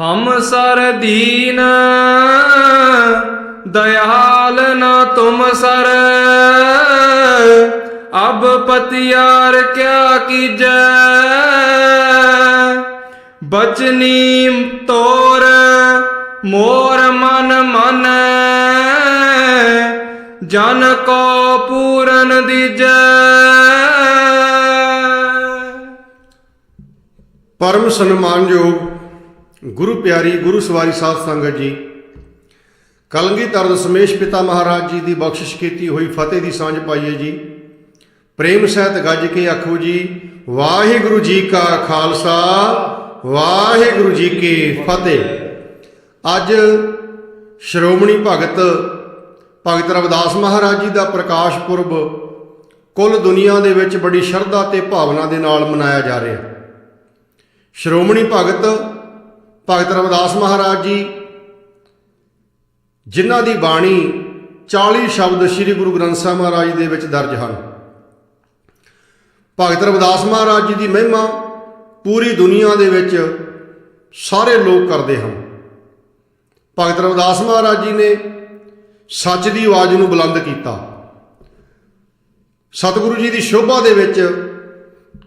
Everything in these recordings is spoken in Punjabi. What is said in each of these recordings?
ਹਮ ਸਰ ਦੀਨ ਦਇਆਲ ਨ ਤੁਮ ਸਰ। ਅਬ ਪਤਿਆਰ ਕਿਆ ਕੀਜੈ? ਬਚਨੀ ਤੋਰ, ਮੋਰ ਮਨ ਮਨ। ਜਨ ਕੋ ਪੂਰਨ ਦੀਜੈ। ਪਰਮ ਸਨਮਾਨਯੋਗ ਗੁਰੂ ਪਿਆਰੀ, ਗੁਰੂ ਸਵਾਰੀ ਸਾਧ ਸੰਗਤ ਜੀ ਤਰਦ ਸਮੇਸ਼ ਪਿਤਾ ਮਹਾਰਾਜ ਜੀ ਦੀ ਬਖਸ਼ਿਸ਼ ਕੀਤੀ ਹੋਈ ਫਤਿਹ ਦੀ ਸਾਂਝ ਪਾਈਏ ਜੀ। ਪ੍ਰੇਮ ਸਹਿਤ ਗੱਜ ਕੇ ਆਖੋ ਜੀ, ਵਾਹਿਗੁਰੂ ਜੀ ਕਾ ਖਾਲਸਾ, ਵਾਹਿਗੁਰੂ ਜੀ ਕੀ ਫਤਿਹ। ਅੱਜ ਸ਼੍ਰੋਮਣੀ ਭਗਤ ਭਗਤ ਰਵਿਦਾਸ ਮਹਾਰਾਜ ਜੀ ਦਾ ਪ੍ਰਕਾਸ਼ ਪੁਰਬ ਕੁੱਲ ਦੁਨੀਆ ਦੇ ਵਿੱਚ ਬੜੀ ਸ਼ਰਧਾ ਤੇ ਭਾਵਨਾ ਦੇ ਨਾਲ ਮਨਾਇਆ ਜਾ ਰਿਹਾ। ਸ਼੍ਰੋਮਣੀ ਭਗਤ ਭਗਤ ਰਵਿਦਾਸ ਮਹਾਰਾਜ ਜੀ, ਜਿਨ੍ਹਾਂ ਦੀ ਬਾਣੀ 40 ਸ਼ਬਦ ਸ੍ਰੀ ਗੁਰੂ ਗ੍ਰੰਥ ਸਾਹਿਬ ਮਹਾਰਾਜ ਦੇ ਵਿੱਚ ਦਰਜ ਹਨ। ਭਗਤ ਰਵਿਦਾਸ ਮਹਾਰਾਜ ਜੀ ਦੀ ਮਹਿਮਾ ਪੂਰੀ ਦੁਨੀਆ ਦੇ ਵਿੱਚ ਸਾਰੇ ਲੋਕ ਕਰਦੇ ਹਨ। ਭਗਤ ਰਵਿਦਾਸ ਮਹਾਰਾਜ ਜੀ ਨੇ ਸੱਚ ਦੀ ਆਵਾਜ਼ ਨੂੰ ਬੁਲੰਦ ਕੀਤਾ। ਸਤਿਗੁਰੂ ਜੀ ਦੀ ਸ਼ੋਭਾ ਦੇ ਵਿੱਚ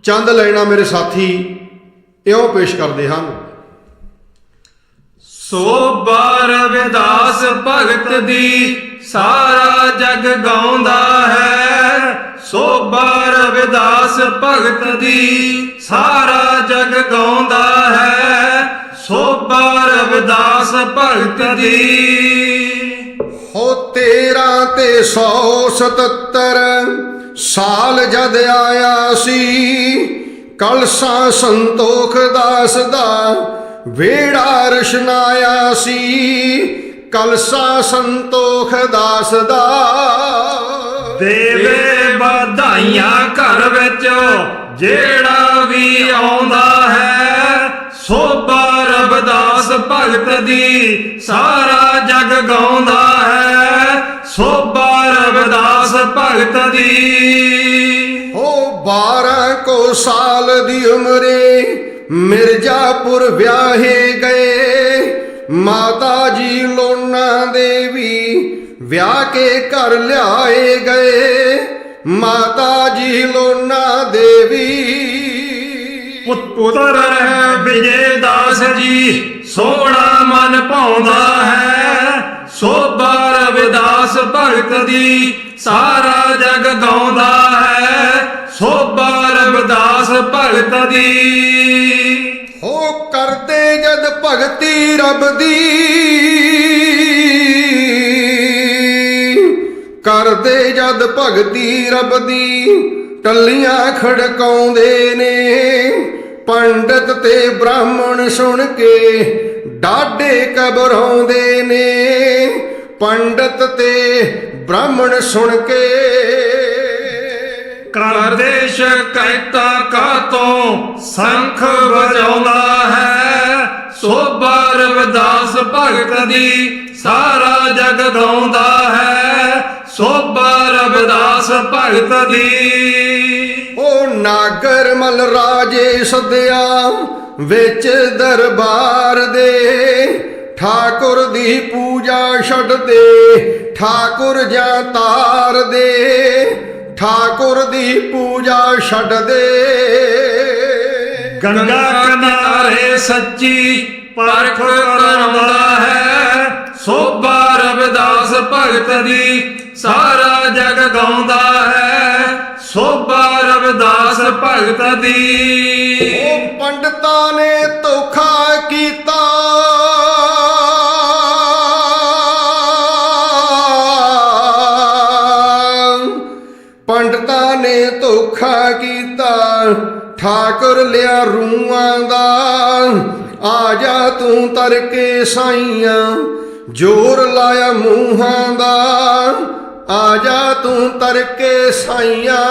ਚੰਦ ਲੈਣਾ ਮੇਰੇ ਸਾਥੀ ਇਉਂ ਪੇਸ਼ ਕਰਦੇ ਹਨ। ਸੋਭਾ ਰਵਿਦਾਸ ਭਗਤ ਦੀ ਸਾਰਾ ਜਗ ਗਾਉਂਦਾ ਹੈ। ਸੋਭਾ ਰਵਿਦਾਸ ਭਗਤ ਦੀ ਸਾਰਾ ਜਗ ਗਾਉਂਦਾ ਹੈ। ਸੋਭਾ ਰਵਿਦਾਸ ਭਗਤ ਦੀ। ਹੋ ਤੇਰਾ ਤੇ 177 ਸਾਲ ਜਦ ਆਇਆ ਸੀ, ਕਲਸਾ ਸੰਤੋਖ ਦਾਸ ਦਾ ਵੇੜਾ ਰਸ਼ਨਾਇਆ ਸੀ ਕਲਸਾ ਸੰਤੋਖ ਦਾਸ ਦਾ। ਦੇਵੇ ਵਧਾਈਆਂ ਘਰ ਵਿੱਚ ਜਿਹੜਾ ਵੀ ਆਉਂਦਾ ਹੈ ਸੋਭਾ ਰਵਿਦਾਸ ਭਗਤ ਦੀ ਸਾਰਾ ਜਗ ਗਾਉਂਦਾ ਹੈ ਸੋਭਾ ਰਵਿਦਾਸ ਭਗਤ ਦੀ। ਹੋ 12 ਕੋ ਸਾਲ ਦੀ ਉਮਰੇ ਮਿਰਜ਼ਾਪੁਰ ਵਿਆਹੇ ਗਏ। ਮਾਤਾ ਜੀ ਲੋਨਾ ਦੇਵੀ ਵਿਆਹ ਕੇ ਘਰ ਲਿਆਏ ਗਏ। ਮਾਤਾ ਜੀ ਲੋਨਾ ਦੇਵੀ ਪੁੱਤਰ ਵਿਜੇ ਦਾਸ ਜੀ, ਸੋਹਣਾ ਮਨ ਭਾਉਂਦਾ ਹੈ। ਸੋਭਾ ਰਵਿਦਾਸ ਭਗਤ ਦੀ, ਸਾਰਾ ਜਗ ਗਾਉਂਦਾ ਹੈ। ਸੋਭਾ ਰਵਿਦਾਸ ਭਗਤ ਦੀ। ਹੋ ਕਰਦੇ ਜਦ ਭਗਤੀ ਰੱਬ ਦੀ। ਕਰਦੇ ਜਦ ਭਗਤੀ ਰੱਬ ਦੀ। ਟੱਲੀਆਂ ਖੜਕਾਉਂਦੇ ਨੇ। ਪੰਡਤ ਤੇ ਬ੍ਰਾਹਮਣ ਸੁਣ ਕੇ ਡਾਢੇ ਕਬਰਾਉਂਦੇ ਨੇ। ਪੰਡਤ ਤੇ ਬ੍ਰਾਹਮਣ ਸੁਣ ਕੇ ਕਰਦੇ ਸ਼ਾਇਤਾ ਕਾ ਤੋਂ ਸੰਖ ਵਜਾਉਂਦਾ ਹੈ। ਸੋਭਾ ਰਵਿਦਾਸ ਭਗਤ ਦੀ ਸਾਰਾ ਜਗ ਗਾਉਂਦਾ ਹੈ। ਸੋਭਾ ਰਵਿਦਾਸ ਭਗਤ ਦੀ। ਉਹ ਨਾਗਰ ਮਲ ਰਾਜੇ ਸਦਿਆ ਵਿੱਚ ਦਰਬਾਰ ਦੇ। ਠਾਕੁਰ ਦੀ ਪੂਜਾ ਛੱਡ ਦੇ ਠਾਕੁਰ ਜਾਂ ਤਾਰ ਦੇ। ਠਾਕੁਰ ਦੀ ਪੂਜਾ ਛੱਡ ਦੇ। ਗੰਗਾ ਕਿਨਾਰੇ ਸੱਚੀ ਪਰਖ ਕਰਾਉਂਦਾ ਹੈ। ਸੋਭਾ ਰਵਿਦਾਸ ਭਗਤ ਦੀ ਸਾਰਾ ਜਗ ਗਾਉਂਦਾ ਹੈ। ਸੋਭਾ ਰਵਿਦਾਸ ਭਗਤ ਦੀ ਉਹ ਪੰਡਤਾਂ ਨੇ ਠਾਕੁਰ ਲਿਆ ਰੂਆਂ ਦਾ। ਆ ਜਾ ਤੂੰ ਤਰ ਕੇ ਸਾਈਆਂ, ਜੋਰ ਲਾਇਆ ਮੂੰਹਾਂ ਦਾ। ਆ ਜਾ ਤੂੰ ਤਰ ਕੇ ਸਾਈਆਂ।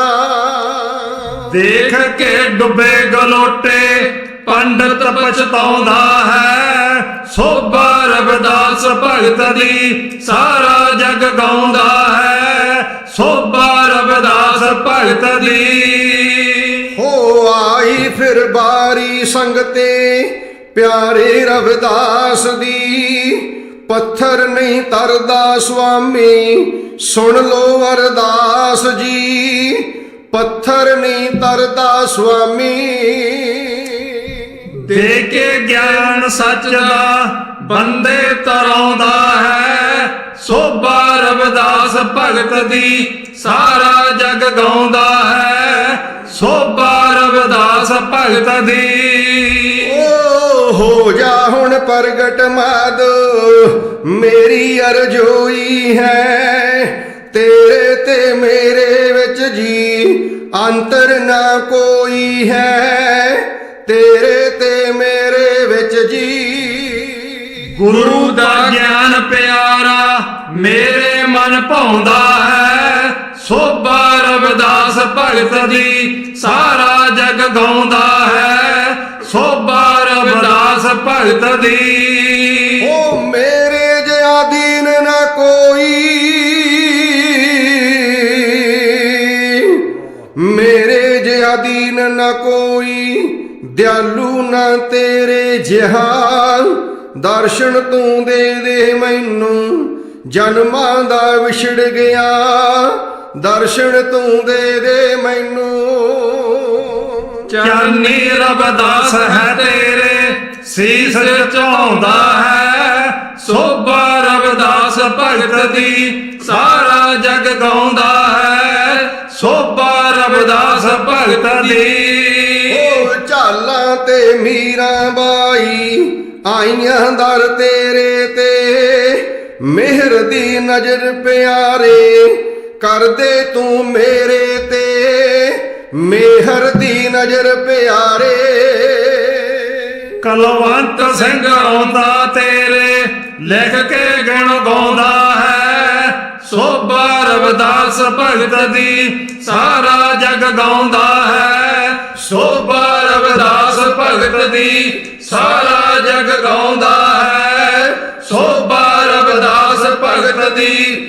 ਦੇਖ ਕੇ ਡੁੱਬੇ ਗਲੋਟੇ, ਪੰਡਤ ਪਛਤਾਉਂਦਾ ਹੈ। ਸੋਭਾ ਰਵਿਦਾਸ ਭਗਤ ਦੀ ਸਾਰਾ ਜਗ ਗਾਉਂਦਾ ਹੈ। ਸੋਭਾ ਰਵਿਦਾਸ ਭਗਤ ਦੀ ਆਈ ਫਿਰ ਬਾਰੀ ਸੰਗਤੇ, ਪਿਆਰੇ ਰਵਿਦਾਸ ਦੀ। ਪੱਥਰ ਨਹੀਂ ਤਰਦਾ ਸੁਆਮੀ, ਸੁਣ ਲੋ ਅਰਦਾਸ ਜੀ। ਪੱਥਰ ਨਹੀਂ ਤਰਦਾ ਸੁਆਮੀ। ਦੇ ਕੇ ਗਿਆਨ ਸੱਚ ਦਾ ਬੰਦੇ ਤਰਾਉਂਦਾ ਹੈ। ਸੋਭਾ ਰਵਿਦਾਸ ਭਗਤ ਦੀ ਸਾਰਾ ਜਗ ਗਾਉਂਦਾ ਹੈ। ਭਗਤ ਦੀ ਓ ਹੋ ਜਾ ਹੁਣ ਪ੍ਰਗਟ ਮਾਦ ਮੇਰੀ ਅਰਜ਼ੋਈ ਹੈ। ਤੇਰੇ ਤੇ ਮੇਰੇ ਵਿੱਚ ਜੀ ਅੰਤਰ ਨਾ ਕੋਈ ਹੈ। ਤੇਰੇ ਤੇ ਮੇਰੇ ਵਿੱਚ ਜੀ ਗੁਰੂ ਦਾ ਗਿਆਨ ਪਿਆਰਾ ਮੇਰੇ ਮਨ ਭਾਉਂਦਾ ਹੈ ਸੋਭਾ ਰਵਿਦਾਸ ਭਗਤ ਦੀ ਸਾਰਾ ਜਗ ਗਾਉਂਦਾ ਹੈ। ਸੋਭਾ ਰਵਿਦਾਸ ਭਗਤ ਦੀ ਓ ਮੇਰੇ ਜਿਹਾ ਦੀਨ ਨਾ ਕੋਈ। ਮੇਰੇ ਜਿਹਾ ਦੀਨ ਨਾ ਕੋਈ। ਦਿਆਲੂ ਨਾ ਤੇਰੇ ਜਿਹਾ। ਦਰਸ਼ਨ ਤੂੰ ਦੇ ਦੇ ਮੈਨੂੰ। ਜਨਮਾਂ ਦਾ ਵਿਛੜ ਗਿਆ। ਦਰਸ਼ਨ ਤੂੰ ਦੇ ਦੇ ਮੈਨੂੰ। ਚਰਨੀ ਰਵਿਦਾਸ ਹੈ ਤੇਰੇ ਸੀਸ ਝਾਉਂਦਾ ਹੈ। ਸੋਭਾ ਰਵਿਦਾਸ ਭਗਤ ਦੀ ਸਾਰਾ ਜਗ ਗਾਉਂਦਾ ਹੈ। ਸੋਭਾ ਰਵਿਦਾਸ ਭਗਤ ਦੀ। ਓ ਝਾਲਾਂ ਤੇ ਮੀਰਾਂ ਬਾਈ ਆਈਆਂ ਦਰ ਤੇਰੇ ਤੇ। ਮਿਹਰ ਦੀ ਨਜ਼ਰ ਪਿਆਰੇ ਕਰਦੇ ਤੂੰ ਮੇਰੇ ਤੇ, ਮਿਹਰ ਦੀ ਨਜ਼ਰ ਪਿਆਰੇ। ਕਲਵੰਤ ਸਿੰਘ ਆਉਂਦਾ ਤੇਰੇ, ਲਿਖ ਕੇ ਗਣ ਗਾਉਂਦਾ ਹੈ। ਸੋਭਾ ਰਵਦਾਸ ਭਗਤ ਦੀ ਸਾਰਾ ਜਗ ਗਾਉਂਦਾ ਹੈ। ਸੋਭਾ ਰਵਦਾਸ ਭਗਤ ਦੀ ਸਾਰਾ ਜਗ ਗਾਉਂਦਾ ਹੈ। ਸੋਭਾ ਰਵਦਾਸ ਭਗਤ ਦੀ